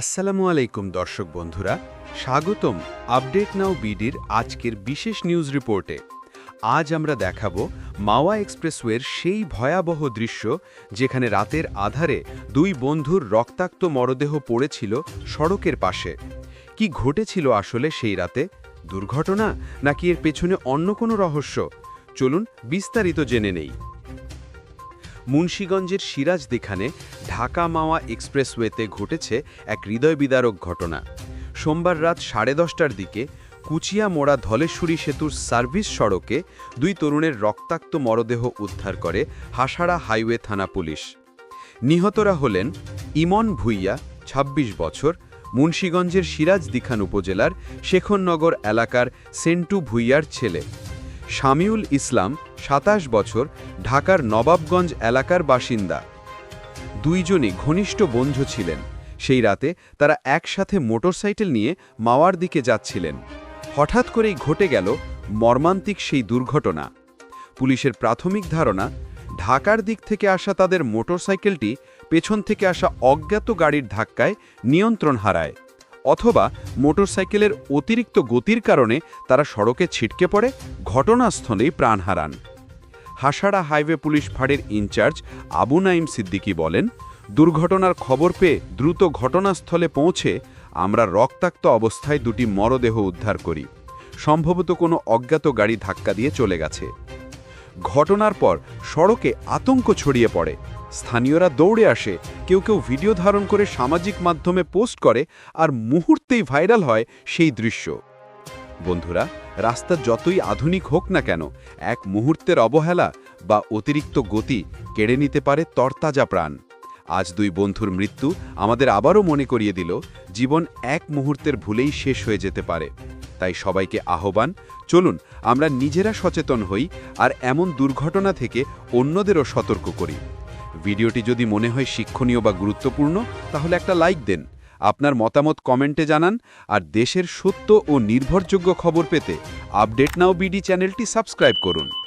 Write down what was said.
আসসালামু আলাইকুম, দর্শক বন্ধুরা। স্বাগতম আপডেট নাও বিডির আজকের বিশেষ নিউজ রিপোর্টে। আজ আমরা দেখাবো মাওয়া এক্সপ্রেসওয়ের সেই ভয়াবহ দৃশ্য যেখানে রাতের আধারে দুই বন্ধুর রক্তাক্ত মরদেহ পড়েছিল সড়কের পাশে। কি ঘটেছিল আসলে সেই রাতে? দুর্ঘটনা নাকি এর পেছনে অন্য কোনো রহস্য? চলুন বিস্তারিত জেনে নেই। মুন্সীগঞ্জের সিরাজ দেখানে ঢাকা মাওয়া এক্সপ্রেসওয়েতে ঘটেছে এক হৃদয় বিদারক ঘটনা। সোমবার রাত সাড়ে দশটার দিকে কুচিয়া মোড়া ধলেশ্বরী সেতুর সার্ভিস সড়কে দুই তরুণের রক্তাক্ত মরদেহ উদ্ধার করে হাসাড়া হাইওয়ে থানা পুলিশ। নিহতরা হলেন ইমন ভুইয়া ২৬ বছর, মুন্সীগঞ্জের সিরাজ দিখান উপজেলার শেখননগর এলাকার সেন্টু ভুইয়ার ছেলে। শামিউল ইসলাম ২৭ বছর ঢাকার নবাবগঞ্জ এলাকার বাসিন্দা। দুইজনই ঘনিষ্ঠ বন্ধু ছিলেন। সেই রাতে তারা একসাথে মোটরসাইকেল নিয়ে মাওয়ার দিকে যাচ্ছিলেন। হঠাৎ করেই ঘটে গেল মর্মান্তিক সেই দুর্ঘটনা। পুলিশের প্রাথমিক ধারণা, ঢাকার দিক থেকে আসা তাদের মোটরসাইকেলটি পেছন থেকে আসা অজ্ঞাত গাড়ির ধাক্কায় নিয়ন্ত্রণ হারায়, অথবা মোটরসাইকেলের অতিরিক্ত গতির কারণে তারা সড়কে ছিটকে পড়ে, ঘটনাস্থলেই প্রাণ হারান। হাসাড়া হাইওয়ে পুলিশ ফাঁড়ের ইনচার্জ আবু নাইম সিদ্দিকী বলেন, দুর্ঘটনার খবর পেয়ে দ্রুত ঘটনাস্থলে পৌঁছে আমরা রক্তাক্ত অবস্থায় দুটি মরদেহ উদ্ধার করি। সম্ভবত কোনো অজ্ঞাত গাড়ি ধাক্কা দিয়ে চলে গেছে। ঘটনার পর সড়কে আতঙ্ক ছড়িয়ে পড়ে। স্থানীয়রা দৌড়ে আসে, কেউ কেউ ভিডিও ধারণ করে সামাজিক মাধ্যমে পোস্ট করে, আর মুহূর্তেই ভাইরাল হয় সেই দৃশ্য। বন্ধুরা, রাস্তা যতই আধুনিক হোক না কেন, এক মুহূর্তের অবহেলা বা অতিরিক্ত গতি কেড়ে নিতে পারে তরতাজা প্রাণ। আজ দুই বন্ধুর মৃত্যু আমাদের আবারও মনে করিয়ে দিল, জীবন এক মুহূর্তের ভুলেই শেষ হয়ে যেতে পারে। তাই সবাইকে আহ্বান, চলুন আমরা নিজেরা সচেতন হই আর এমন দুর্ঘটনা থেকে অন্যদেরও সতর্ক করি। ভিডিওটি যদি মনে হয় শিক্ষণীয় বা গুরুত্বপূর্ণ, তাহলে একটা লাইক দেন। আপনার মতামত কমেন্টে জানান আর দেশের সত্য ও নির্ভরযোগ্য খবর পেতে আপডেট নাও বিডি চ্যানেলটি সাবস্ক্রাইব করুন।